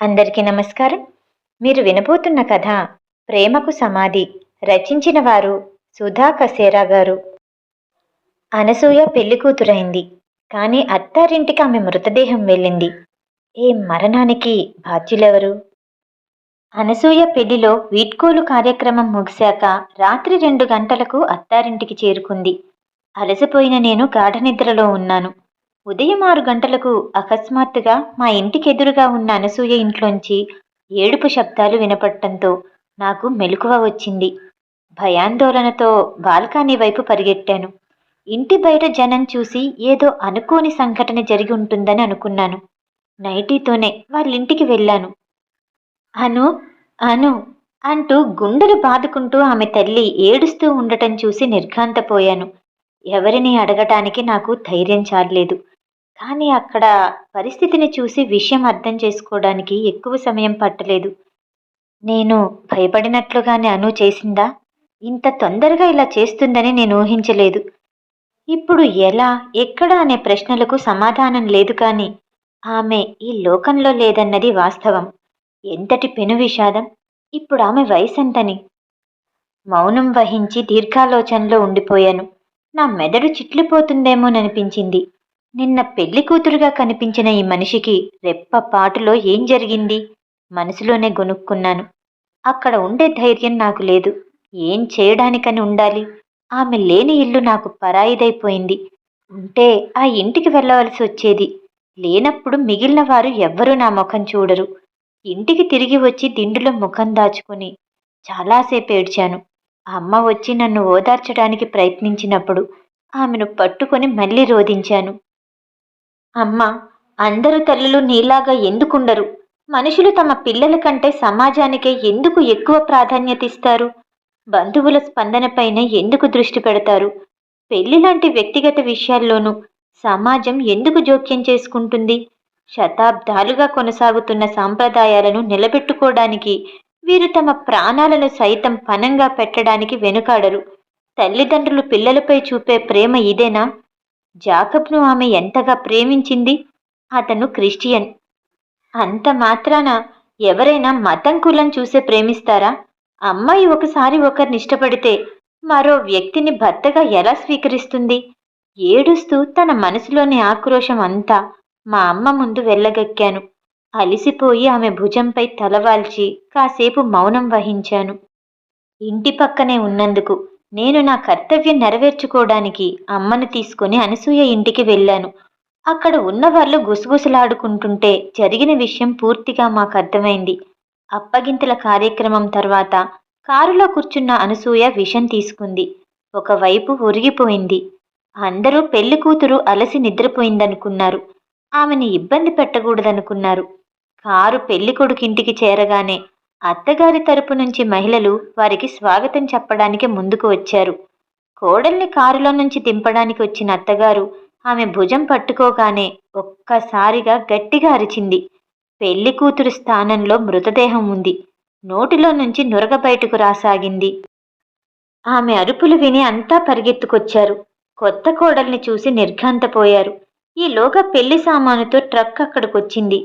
అందరికీ నమస్కారం. మీరు వినబోతున్న కథ ప్రేమకు సమాధి రచించిన వారు సుధా కసేరా గారు. అనసూయ పెళ్ళి కూతురైంది. కానీ అత్తారింటికి ఆమె మృతదేహం వెళ్ళింది. ఏ మరణానికి బాధ్యులెవరు? అనసూయ పెళ్ళిలో వీడ్కోలు కార్యక్రమం ముగిశాక రాత్రి రెండు గంటలకు అత్తారింటికి చేరుకుంది. అలసిపోయిన నేను గాఢనిద్రలో ఉన్నాను. ఉదయం ఆరు గంటలకు అకస్మాత్తుగా మా ఇంటికి ఎదురుగా ఉన్న అనసూయ ఇంట్లోంచి ఏడుపు శబ్దాలు వినపడటంతో నాకు మెలకువ వచ్చింది. భయాందోళనతో బాల్కానీ వైపు పరిగెట్టాను. ఇంటి బయట జనం చూసి ఏదో అనుకోని సంఘటన జరిగి ఉంటుందని అనుకున్నాను. నైటీతోనే వాళ్ళింటికి వెళ్ళాను. అను అను అంటూ గుండెలు బాదుకుంటూ ఆమె తల్లి ఏడుస్తూ ఉండటం చూసి నిర్ఘాంతపోయాను. ఎవరిని అడగటానికి నాకు ధైర్యం చాలలేదు. కానీ అక్కడ పరిస్థితిని చూసి విషయం అర్థం చేసుకోవడానికి ఎక్కువ సమయం పట్టలేదు. నేను భయపడినట్లుగానే అను చేసిందా? ఇంత తొందరగా ఇలా చేస్తుందని నేను ఊహించలేదు. ఇప్పుడు ఎలా ఎక్కడ అనే ప్రశ్నలకు సమాధానం లేదు కానీ ఆమె ఈ లోకంలో లేదన్నది వాస్తవం. ఎంతటి పెను విషాదం? ఇప్పుడు ఆమె వయసెంతని? మౌనం వహించి దీర్ఘాలోచనలో ఉండిపోయాను. నా మెదడు చిట్లిపోతుందేమోననిపించింది. నిన్న పెళ్ళి కూతురుగా కనిపించిన ఈ మనిషికి రెప్ప పాటులో ఏం జరిగింది? మనసులోనే గొనుక్కున్నాను అక్కడ ఉండే ధైర్యం నాకు లేదు. ఏం చేయడానికని ఉండాలి? ఆమె లేని ఇల్లు నాకు పరాయిదైపోయింది. ఉంటే ఆ ఇంటికి వెళ్ళవలసి వచ్చేది. లేనప్పుడు మిగిలిన వారు ఎవ్వరూ నా ముఖం చూడరు. ఇంటికి తిరిగి వచ్చి దిండులో ముఖం దాచుకుని చాలాసేపు ఏడ్చాను. అమ్మ వచ్చి నన్ను ఓదార్చడానికి ప్రయత్నించినప్పుడు ఆమెను పట్టుకొని మళ్ళీ రోధించాను. అమ్మ అందరు తల్లులు నీలాగా ఎందుకుండరు? మనుషులు తమ పిల్లల కంటే సమాజానికే ఎందుకు ఎక్కువ ప్రాధాన్యత ఇస్తారు బంధువుల స్పందనపైన ఎందుకు దృష్టి పెడతారు? పెళ్ళి లాంటి వ్యక్తిగత విషయాల్లోనూ సమాజం ఎందుకు జోక్యం చేసుకుంటుంది? శతాబ్దాలుగా కొనసాగుతున్న సాంప్రదాయాలను నిలబెట్టుకోవడానికి వీరు తమ ప్రాణాలను సైతం పనంగా పెట్టడానికి వెనుకాడరు. తల్లిదండ్రులు పిల్లలపై చూపే ప్రేమ ఇదేనా? జాకబ్ను ఆమె ఎంతగా ప్రేమించింది? అతను క్రిస్టియన్. అంత మాత్రాన ఎవరైనా మతం కులం చూసే ప్రేమిస్తారా? అమ్మాయి ఒకసారి ఒకరిని ఇష్టపడితే మరో వ్యక్తిని భర్తగా ఎలా స్వీకరిస్తుంది? ఏడుస్తూ తన మనసులోని ఆక్రోశం అంతా మా అమ్మ ముందు వెళ్ళగక్కాను అలిసిపోయి ఆమె భుజంపై తలవాల్చి కాసేపు మౌనం వహించాను. ఇంటి పక్కనే ఉన్నందుకు నేను నా కర్తవ్యం నెరవేర్చుకోవడానికి అమ్మను తీసుకుని అనసూయ ఇంటికి వెళ్ళాను. అక్కడ ఉన్నవాళ్ళు గుసగుసలాడుకుంటుంటే జరిగిన విషయం పూర్తిగా మాకు అర్థమైంది. అప్పగింతల కార్యక్రమం తర్వాత కారులో కూర్చున్న అనసూయ విషం తీసుకుంది. ఒకవైపు ఉరిగిపోయింది. అందరూ పెళ్ళి కూతురు అలసి నిద్రపోయిందనుకున్నారు. ఆమెని ఇబ్బంది పెట్టకూడదనుకున్నారు. కారు పెళ్ళి కొడుకింటికి చేరగానే అత్తగారి తరపు నుంచి మహిళలు వారికి స్వాగతం చెప్పడానికి ముందుకు వచ్చారు. కోడల్ని కారులో నుంచి దింపడానికి వచ్చిన అత్తగారు ఆమె భుజం పట్టుకోగానే ఒక్కసారిగా గట్టిగా అరిచింది. పెళ్ళి కూతురు స్థానంలో మృతదేహం ఉంది. నోటిలో నుంచి నురగ బయటకు రాసాగింది. ఆమె అరుపులు విని అంతా పరిగెత్తుకొచ్చారు. కొత్త కోడల్ని చూసి నిర్ఘాంతపోయారు. ఈలోగా పెళ్ళి సామానుతో ట్రక్ అక్కడికొచ్చింది.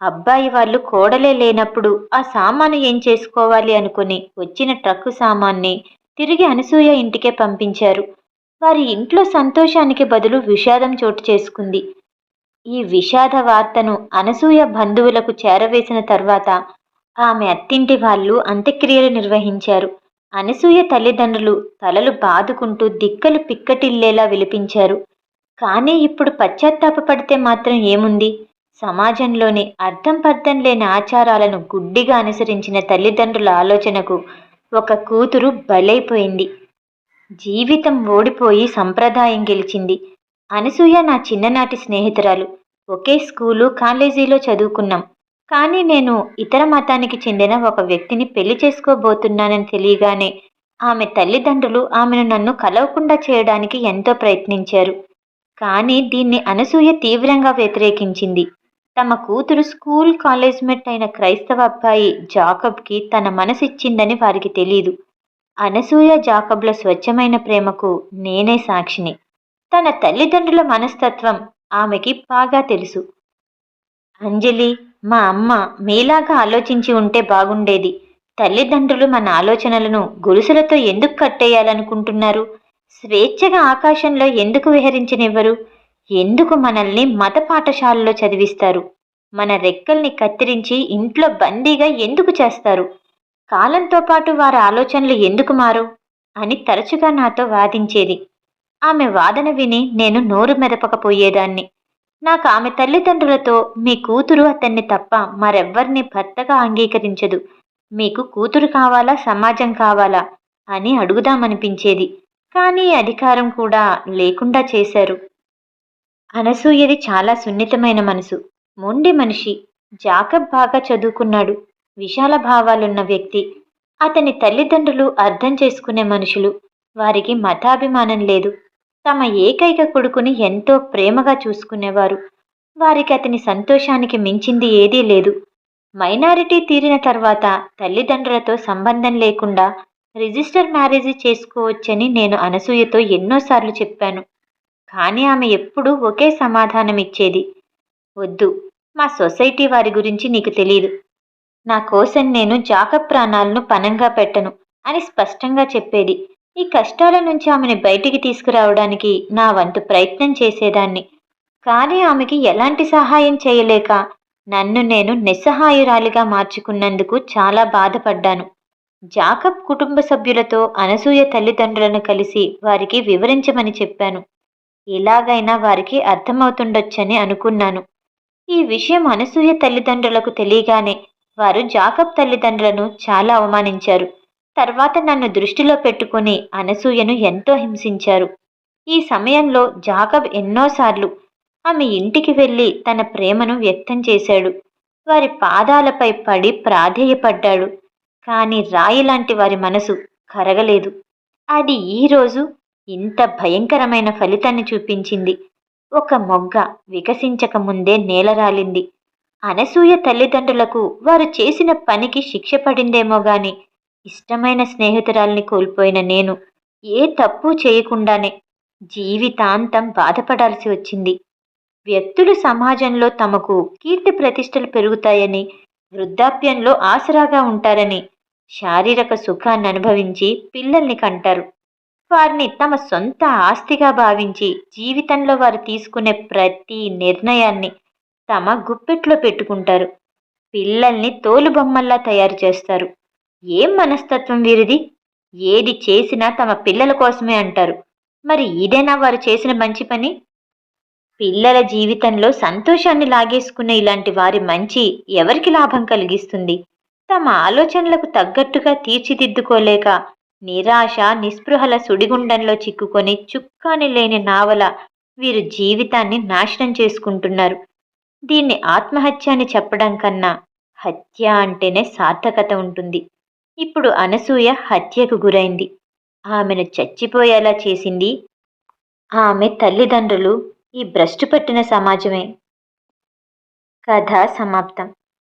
అబ్బాయి వాళ్ళు కోడలే లేనప్పుడు ఆ సామాను ఏం చేసుకోవాలి అనుకుని వచ్చిన ట్రక్కు సామాన్ని తిరిగి అనసూయ ఇంటికే పంపించారు. వారి ఇంట్లో సంతోషానికి బదులు విషాదం చోటు చేసుకుంది. ఈ విషాద వార్తను అనసూయ బంధువులకు చేరవేసిన తర్వాత ఆమె అత్తింటి వాళ్ళు అంత్యక్రియలు నిర్వహించారు. అనసూయ తల్లిదండ్రులు తలలు బాదుకుంటూ దిక్కలు పిక్కటిల్లేలా విలిపించారు. కానీ ఇప్పుడు పశ్చాత్తాపపడితే మాత్రం ఏముంది? సమాజంలోని అర్థం పర్థం లేని ఆచారాలను గుడ్డిగా అనుసరించిన తల్లిదండ్రుల ఆలోచనకు ఒక కూతురు బలైపోయింది. జీవితం ఓడిపోయి సంప్రదాయం గెలిచింది. అనసూయ నా చిన్ననాటి స్నేహితురాలు. ఒకే స్కూలు కాలేజీలో చదువుకున్నాం. కానీ నేను ఇతర మతానికి చెందిన ఒక వ్యక్తిని పెళ్ళి చేసుకోబోతున్నానని తెలియగానే ఆమె తల్లిదండ్రులు ఆమెను నన్ను కలవకుండా చేయడానికి ఎంతో ప్రయత్నించారు. కానీ దీన్ని అనసూయ తీవ్రంగా వ్యతిరేకించింది. తమ కూతురు స్కూల్ కాలేజ్ మెట్ అయిన క్రైస్తవ అబ్బాయి జాకబ్కి తన మనసిచ్చిందని వారికి తెలీదు. అనసూయ జాకబ్ల స్వచ్ఛమైన ప్రేమకు నేనే సాక్షిని. తన తల్లిదండ్రుల మనస్తత్వం ఆమెకి బాగా తెలుసు. అంజలి మా అమ్మ మీలాగా ఆలోచించి ఉంటే బాగుండేది. తల్లిదండ్రులు మన ఆలోచనలను గొలుసులతో ఎందుకు కట్టేయాలనుకుంటున్నారు? స్వేచ్ఛగా ఆకాశంలో ఎందుకు విహరించనివ్వరు? ఎందుకు మనల్ని మత పాఠశాలలో చదివిస్తారు? మన రెక్కల్ని కత్తిరించి ఇంట్లో బందీగా ఎందుకు చేస్తారు? కాలంతో పాటు వారి ఆలోచనలు ఎందుకు మారు? అని తరచుగా నాతో వాదించేది. ఆమె వాదన విని నేను నోరు మెదపకపోయేదాన్ని. నాకు ఆమె తల్లిదండ్రులతో మీ కూతురు అతన్ని తప్ప మరెవ్వరిని భర్తగా అంగీకరించదు. మీకు కూతురు కావాలా సమాజం కావాలా? అని అడుగుదామనిపించేది. కానీ అధికారం కూడా లేకుండా చేశారు. అనసూయది చాలా సున్నితమైన మనసు. మొండి మనిషి జాకబ్ బాగా చదువుకున్నాడు. విశాల భావాలున్న వ్యక్తి. అతని తల్లిదండ్రులు అర్థం చేసుకునే మనుషులు. వారికి మతాభిమానం లేదు. తమ ఏకైక కొడుకుని ఎంతో ప్రేమగా చూసుకునేవారు. వారికి అతని సంతోషానికి మించింది ఏదీ లేదు. మైనారిటీ తీరిన తర్వాత తల్లిదండ్రులతో సంబంధం లేకుండా రిజిస్టర్ మ్యారేజీ చేసుకోవచ్చని నేను అనసూయతో ఎన్నోసార్లు చెప్పాను. కానీ ఆమె ఎప్పుడూ ఒకే సమాధానం ఇచ్చేది వద్దు మా సొసైటీ వారి గురించి నీకు తెలియదు నా కోసం నేను జాక ప్రాణాలను పనంగా పెట్టను అని స్పష్టంగా చెప్పేది. ఈ కష్టాల నుంచి ఆమెను బయటికి తీసుకురావడానికి నా వంతు ప్రయత్నం చేసేదాన్ని. కానీ ఆమెకి ఎలాంటి సహాయం చేయలేక నన్ను నేను నిస్సహాయురాలిగా మార్చుకున్నందుకు చాలా బాధపడ్డాను. జాకబ్ కుటుంబ సభ్యులతో అనసూయ తల్లిదండ్రులను కలిసి వారికి వివరించమని చెప్పాను. ఎలాగైనా వారికి అర్థమవుతుండొచ్చని అనుకున్నాను. ఈ విషయం అనసూయ తల్లిదండ్రులకు తెలియగానే వారు జాకబ్ తల్లిదండ్రులను చాలా అవమానించారు. తర్వాత నన్ను దృష్టిలో పెట్టుకుని అనసూయను ఎంతో హింసించారు. ఈ సమయంలో జాకబ్ ఎన్నోసార్లు ఆమె ఇంటికి వెళ్ళి తన ప్రేమను వ్యక్తం చేశాడు. వారి పాదాలపై పడి ప్రాధేయపడ్డాడు. కానీ రాయి లాంటి వారి మనసు కరగలేదు. అది ఈరోజు ఇంత భయంకరమైన ఫలితాన్ని చూపించింది. ఒక మొగ్గ వికసించక ముందే నేలరాలింది అనసూయ తల్లిదండ్రులకు వారు చేసిన పనికి శిక్ష పడిందేమో గాని ఇష్టమైన స్నేహితురాల్ని కోల్పోయిన నేను ఏ తప్పు చేయకుండానే జీవితాంతం బాధపడాల్సి వచ్చింది. వ్యక్తులు సమాజంలో తమకు కీర్తి ప్రతిష్టలు పెరుగుతాయని వృద్ధాప్యంలో ఆసరాగా ఉంటారని శారీరక సుఖాన్ని అనుభవించి పిల్లల్ని కంటారు. వారిని తమ సొంత ఆస్తిగా భావించి జీవితంలో వారు తీసుకునే ప్రతి నిర్ణయాన్ని తమ గుప్పెట్లో పెట్టుకుంటారు. పిల్లల్ని తోలుబొమ్మల్లా తయారు చేస్తారు. ఏం మనస్తత్వం వీరిది? ఏది చేసినా తమ పిల్లల కోసమే అంటారు. మరి ఇదేనా వారు చేసిన మంచి పని? పిల్లల జీవితంలో సంతోషాన్ని లాగేసుకునే ఇలాంటి వారి మంచి ఎవరికి లాభం కలిగిస్తుంది? తమ ఆలోచనలకు తగ్గట్టుగా తీర్చిదిద్దుకోలేక నిరాశ నిస్పృహల సుడిగుండంలో చిక్కుకొని చుక్కాని లేని నావల వీరు జీవితాన్ని నాశనం చేసుకుంటున్నారు. దీన్ని ఆత్మహత్య అని చెప్పడం కన్నా హత్య అంటేనే సార్థకత ఉంటుంది. ఇప్పుడు అనసూయ హత్యకు గురైంది. ఆమెను చచ్చిపోయేలా చేసింది. ఆమె తల్లిదండ్రులు ఈ భ్రష్టు పట్టిన సమాజమే. కథ సమాప్తం.